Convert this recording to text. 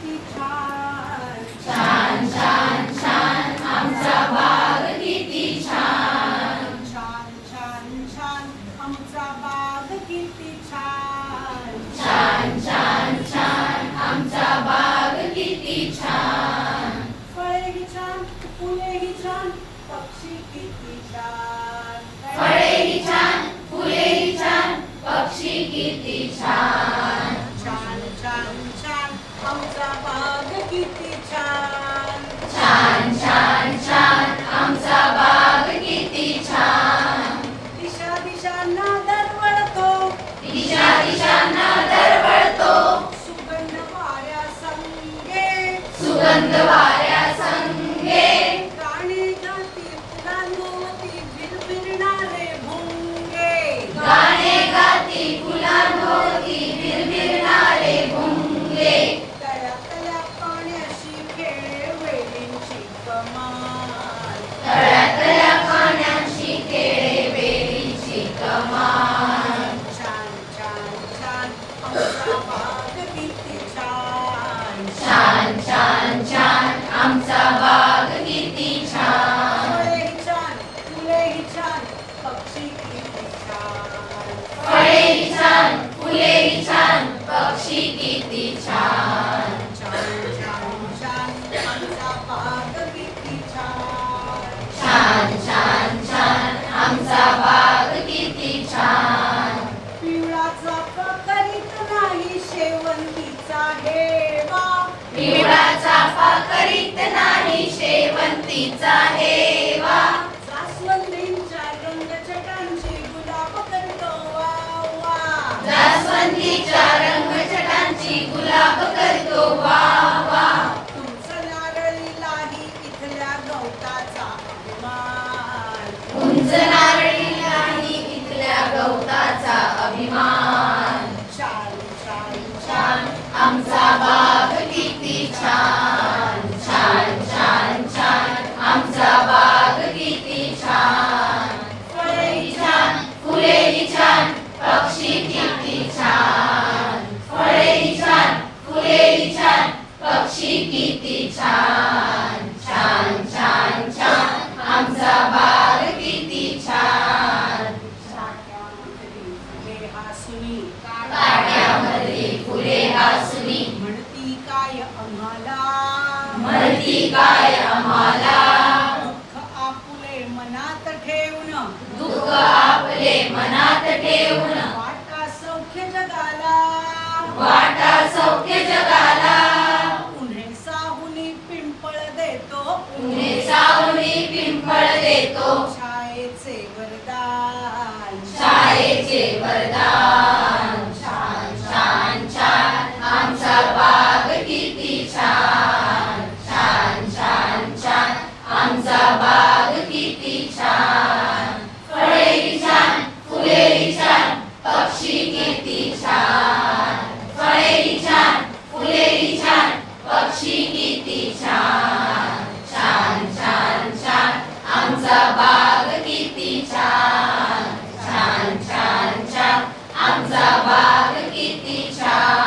किती छान. छान छान छान आमचा बाग किती छान छान छान छान आमचा बाग किती छान. छान छान छान आमचा बाग किती छान. फळेही छान फुलेही छान पक्षी किती छान. फळेही छान फुलेही छान पक्षी किती छान. पक्षी किती छान छान छान छान आमचा बाग किती छान छान करीत नाही शेवंतीचा हेवा पिवळा चाफा करीत नाही शेवंतीचा हेवा जास्वंदींच्या रंगछटांची गुलाब करतो वावा जास्वंदीच्या रंग गुलाब करतो वा पक्षी किती छान छान छान छान. आमचा बाग किती छान. काट्यामधली फुले हासुनी. काट्यामधली फुले हासुनी. म्हणती काय आम्हाला? म्हणती काय आम्हाला? दुःख आपुले मनात ठेवून. दुःख आपले मनात ठेवून. देतो शाळेचे वरदान. शाळेचे वरदान. छान छान छान. आमचा बाग किती छान. छान छान छान. आमचा बाग किती छान. teacher.